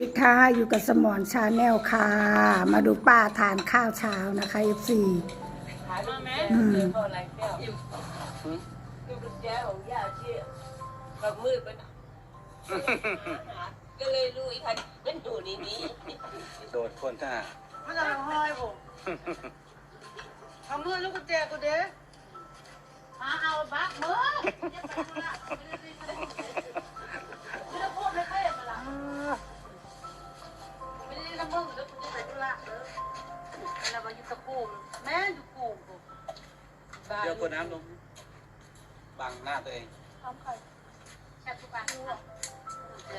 สวัสดีค่ะอยู่กับสมอนชาแนลค่ะ มาดูป้าทานข้าวเช้านะคะ FC ขายมาไหมอืมเท่าไรแก้วอยู่คือกุญแจของย่าเชี่ยกับมืดไปหน่อยก็เลยรู้อีกคันมันอยู่ในนี้โดดคนท่ามันจะร้องไห้ผมเอามือลูกกุญแจกูเด้มาเอาบักมือ แล้วมาอยู่ตะกูแม่อยู่กูกูเดี๋ยวกดน้ำลงบังหน้าตัวเองแค่ทุกการเค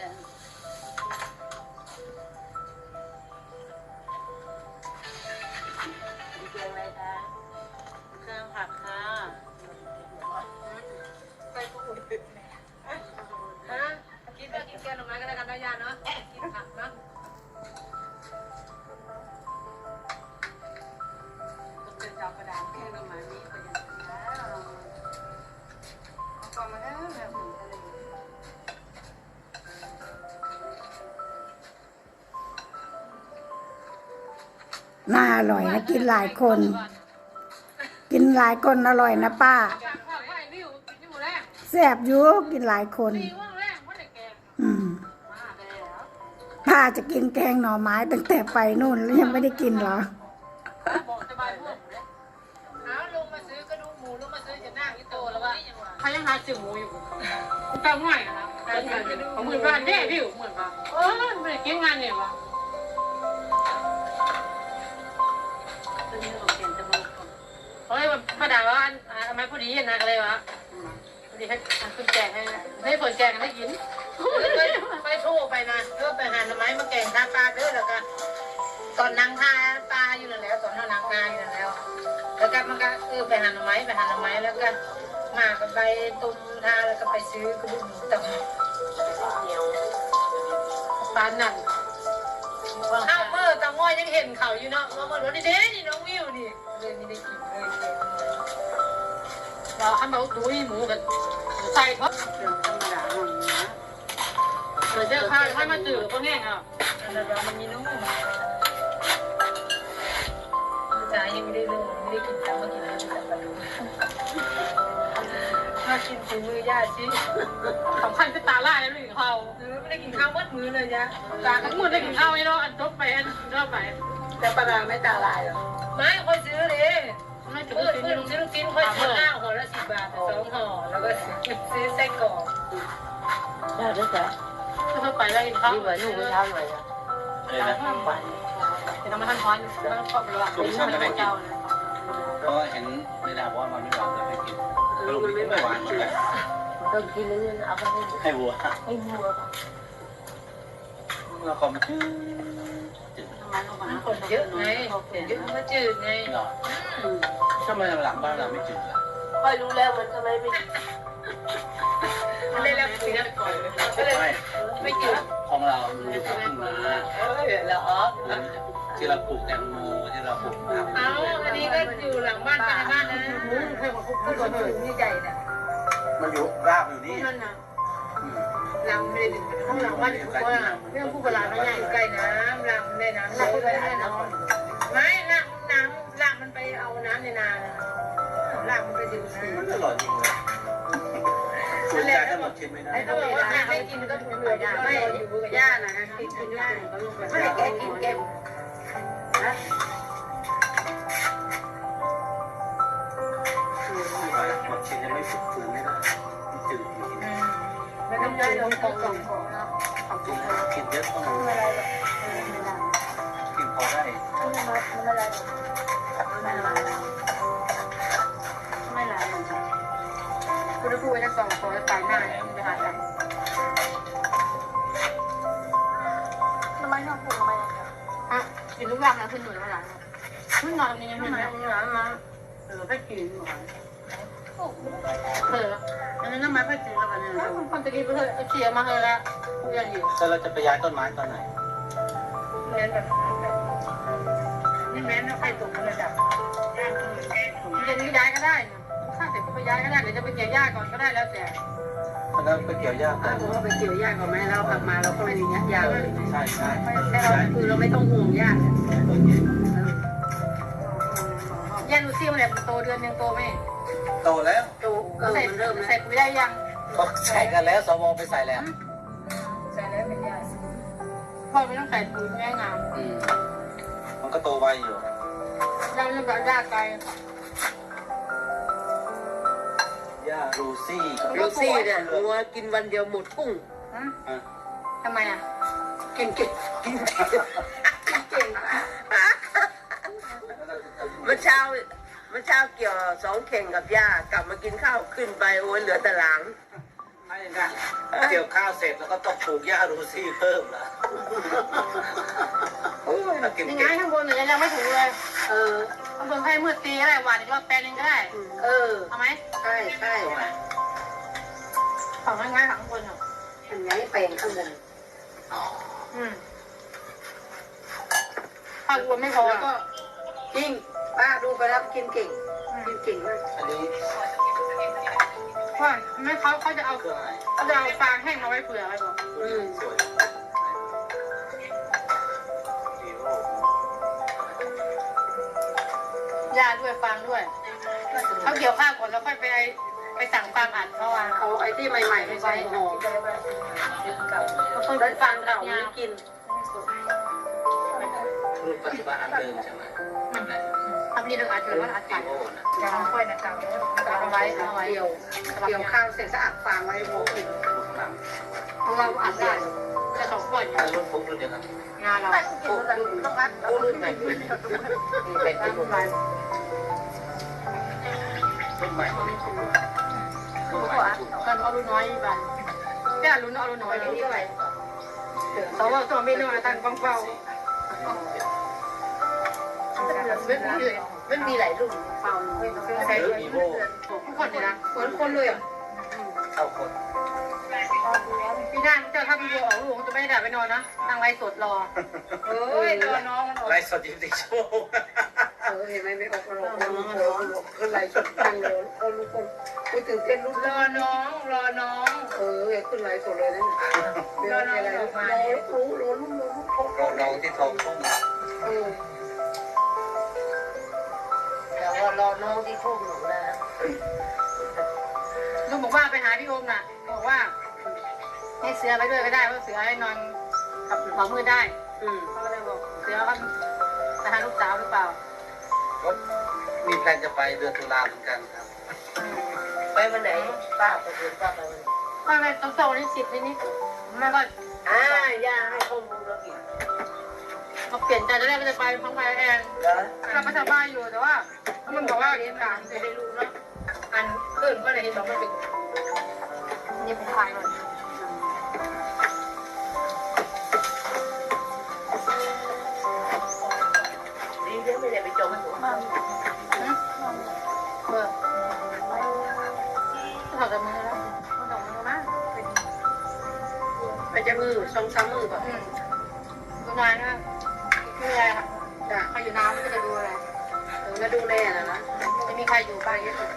น่าอร่อยนะกินหลายคน กินหลายคนอร่อยนะป้าจากข้าวไข่วิวกินอยู่แรงแซ่บอยู่กินหลายคนตีว่างแรงว่าได้แกงอืมมาแล้วป้าจะกินแกงหน่อไม้ตั้งแต่ไปนู่นแล้วยังไม่ได้กินเหรอบอกสบายพวกเลยหาลงมาซื้อกระดูกหมูลงมาซื้อจะนั่งที่โตแล้วว่าเขายังหาซื้อหมูอยู่ตามง่ายนะของมือบ้านแน่วิวเหมือนกันเออไม่ได้กินงานเนี่ยวะ มาด่าว่าทำไมพอดีนะอะไรวะพอดีให้คุณแจกให้ให้ผลแจกกันได้ยินไปโทรไปนะเออไปหาหน่อไม้มาแกงทาปลาเด้อแล้วก็ตอนนางทาปลาอยู่แล้วตอนนั้นนางนาอยู่แล้ว แล้วก็มันก็เออไปหาหน่อไม้ไปหาหน่อไม้แล้วก็มาก็ไปตุมทาแล้วก็ไปซื้อกระดูกหมูตับปลาหนังข้าวเมื่อตาง้อยยังเห็นเขาอยู่เนาะว่ามันรถนี่เด้นี่น้องวิวนี่เลยไม่ได้กินเลย เราอันเราดูหมูกันใส่เพราะเรื่องธรรมดาหน่นะเดี๋ยวเจ้าข้าวให้มาจืดก็แห้งอะแล้วมันมีนุ่มจ่ายยังไม่ได้ลงไม่ได้กินแต่เมื่อกี้นะแต่ปลาดูมากินฝีมือย่าชิสำคัญเป็นตาล่าเลยไม่กินข้าวไม่ได้กินข้าวมัดมือเลยยะตาทั้งมือได้กินข้าวไอ้เนาะอันจบไปอันเล่าไปแต่ปลาร้าไม่ตาลายหรอไม่ค่อยซื้อเลย ด้ด้วยจ้ะเข้าไปแล้วกินข้าวนี่เหมือนหนูไม่เช้าหน่อยอะเลยนะฝันเป็นธรรมทานท้อนแล้วก็เป็นว่าเป็นไม่เจ้านะเพราะว่าเห็นในดาบอกว่ามันไม่หวานก็ไม่กินสรุปไม่หวานเหมือนกันต้องกินเรื่อยๆเอาไปให้ให้วัวให้วัวเราคอมจืดจืดทำไมเราหวานคนเยอะไงเยอะมาจืดไงหรอทำไมหลังบ้านเราไม่จืดล่ะค่อยรู้แล้วมันทำไมไม่ ของเราอยู่กับทุ่งนาเหรอที่เราปลูกแตงโมที่เราปลูกผักเอาอันนี้ก็อยู่หลังบ้านภายในบ้านนะให้มาคุกคุกกันถึงนี่ใหญ่เนะมันอยู่รากอยู่นี่นั่นนะลังไม่ได้ถึงข้างหลังบ้านอยู่ก็เรื่องผู้กลาไม่ใหญ่ใกล้น้ำลังในน้ำลังไม่ได้น้ำไม่ลังน้ำลังมันไปเอาน้ำในนาลังมันไปดื่มน้ำมันอร่อยจริงเลย คุณยายถ้าหมดชิมไม่ได้ไอ้เขาบอกว่าไม่กินก็ถูกเหลือไม่อยู่กับย่านะกินกินย่าไม่ได้แกกินแกนะหมดชิมยังไม่ฝึกฝืนไม่ได้จืดอยู่ไม่ต้องใจลงของของของเนาะกินกินเยอะต้องไม่อะไรหรอ กินทุกอย่างนะขึ้นหนุนมาหลังขึ้นนอนยังไงขึ้นมาหลังมาเออไปกินหน่อยเอออันนั้นน้ำมันไปกินแล้วกันเนี่ยคนตะกี้ไปเลยเสียมาเลยแล้วยังอยู่ถ้าเราจะไปย้ายต้นไม้ตอนไหนแม้แบบนี่แม้ถ้าใครตกระดับเย็นนี้ย้ายก็ได้ข้าเสร็จก็ไปย้ายก็ได้เดี๋ยวจะไปเกี่ยหญ้าก่อนก็ได้แล้วแต่ วันนั้นไปเกี่ยวหญ้าถ้าบอกว่าไปเกี่ยวหญ้าก่อนไหมเรากลับมาเราก็มีเงี้ยยาวเลยใช่ใช่แต่เราคือเราไม่ต้องห่วงหญ้าย่าดูซี่มันแบบโตเดือนหนึ่งโตไหมโตแล้วโตเออใส่มันเริ่มใส่แล้วปุ๋ยได้ยังเขาใส่กันแล้วสวไปใส่แล้วใส่แล้วเป็นยาพ่อไม่ต้องใส่ปุ๋ยแม่งามอืมมันก็โตไวอยู่เราเรื่องแบบยากไกลหญ้า รูซี่กับลูซี่เนี่ยงัวกินวันเดียวหมดกุ้งฮะอะทำไมอะกินเก่งกินเก่งเก่งเมื่อเช้าเมื่อเช้าเกี่ยวสองเข่งกับย่ากลับมากินข้าวขึ้นไปโอ้ยเหลือแต่หลังไม่นะเกี่ยวข้าวเสร็จแล้วก็ต้องปลูกหญ้ารูซี่เพิ่มละโอ้ยน่ากินยังไงเก่งข้างบนเนี่ยยังไม่ถูกเลย เออข้างบนให้มืดตีก็ได้หวานอีกรอบแปลงหนึงก็ได้ เออเอาไหมใช่ใช่ฝั่งง่ายๆฝั่งข้างบนอะอันนี้เป็นข้างบนอืมถ้าวัวไม่พอแล้วก็ก็จริงป้าดูไปแล้วกินเก่ง กินเก่งมากอันนี้ว่าไม่เขาเขาจะเอาเครื่องอะไรเขาจะเอาฟางแห้งมาไว้เผื่อไว้บอกอืม ยาด้วยฟางด้วยเขาเกี่ยวข้าวก่อนแล้วค่อยไปไปสั่งฟางอัดเขาอะเอาไอ้ที่ใหม่ๆไปใส่ห่อเก่าเขาต้องแล้วฟัฟังงเก่าเก่าเนี่ไม่ยกินรุ่นปัจจุบันอันเดิมใช่ไหมนั่นแหละทำนี่เรื่องอัดเลยว่าอัดฮีอัดโร่นะจะค่อยนะเก่าแล้วเอาไว้เอาไว้เกี่ยวเกี่ยวข้าวเสร็จก็อัดฟางไว้โมกินรุ่นข้างหลังเพราะว่าอัดได้จะสองก่อนอยู่อันรุ่นฟุกรุ่นเดียวกันงานเราต้องอัดแล้วรุ่นไหนรุ่นเป็นรุ่นไหน รุ่นใหม่รุ่นใหม่รุ่นกันเอารุ่นน้อยบ้านแค่รุ่นเอารุ่นน้อยนี่เท่าไหร่เขาว่าตัวไม่น้อยตั้งฟังเฝ้ามันมีมันมีหลายรุ่นเฝ้าใช้หรือฮีโร่ทุกคนเลยนะเหมือนคนเลยอะเข้าคนพี่ด้านเจ้าถ้าพี่โยออกลูกจะไม่ได้ไปนอนนะนั่งไลฟ์สดรอเอ้ยรอน้องไลฟ์สดยี่สิบชั่ว โมงเออเห็นไหมไม่ออกมาหรอกมันโผล่ขึ้นไหลสดจังเลยเออลูกคนกูตื่นเต้นรุ่นรอน้องรอน้องเออขึ้นไหลสดเลยนะรออะไรรอรู้รอรุ่นรอรุ่นรอน้องที่ทองทุ่งเออแต่ว่ารอน้องที่ทุ่งหนูนะลุงบอกว่าไปหาพี่โอมน่ะบอกว่า ให้เสือไปด้วยก็ได้เพราะเสือให้นอนกับหัวมือได้ อืมเขาก็เลยบอกเสือเขาไปหาลูกสาวหรือเปล่า ก็มีแพลนจะไปเดือนตุลาเหมือนกันครับ ไปวันไหนป้าไปเรียนป้าไปวันไหนว่าไงต้องโตนี่สิบนิดนิดมันก็อ่าย่าให้ข้อมูลเราอีกมาเปลี่ยนใจจะได้ไม่จะไปพร้อมไปแอนเหรอเราก็สบายอยู่แต่ว่ามันบอกว่าเรียนหลานจะได้รู้เนาะอันเกินก็เลยเห็นบอกมันเป็นนี่เป็นใครเลย มือสองสามมือป่ะอืมดูงานนะไม่มีอะไรค่ะจ้ะใครอยู่น้ำไม่จะดูอะไรเออมาดูแลนะนะไม่มีใครอยู่บ้านเยอะสุด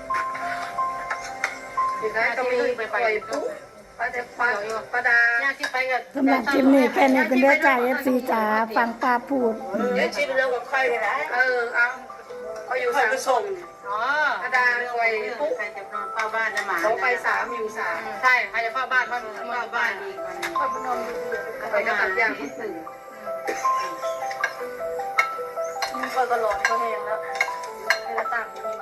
ทีนั้นก็มีไปไปปุ๊บป้าจะป้าป้าดาย่าที่ไปกับสำหรับคลิปนี้แค่นี้กันเด้อจ้าเอฟซีจ๋าฟังป้าพูดเดี๋ยวชิมแล้วกับใครเลยนะเออเอาเขา อยู่สามส่งอ๋ออาดาคอยปุ๊บใครจะเข้าบ้านนะหมาเขาไปสามอยู่สามใช่ใครจะเฝ้าบ้านเข้าเฝ้าบ้านอีคนพนมดูไปก็ตัดยางที่สื่อก็ตลอดก็แห้งแล้วให้เราต่างมี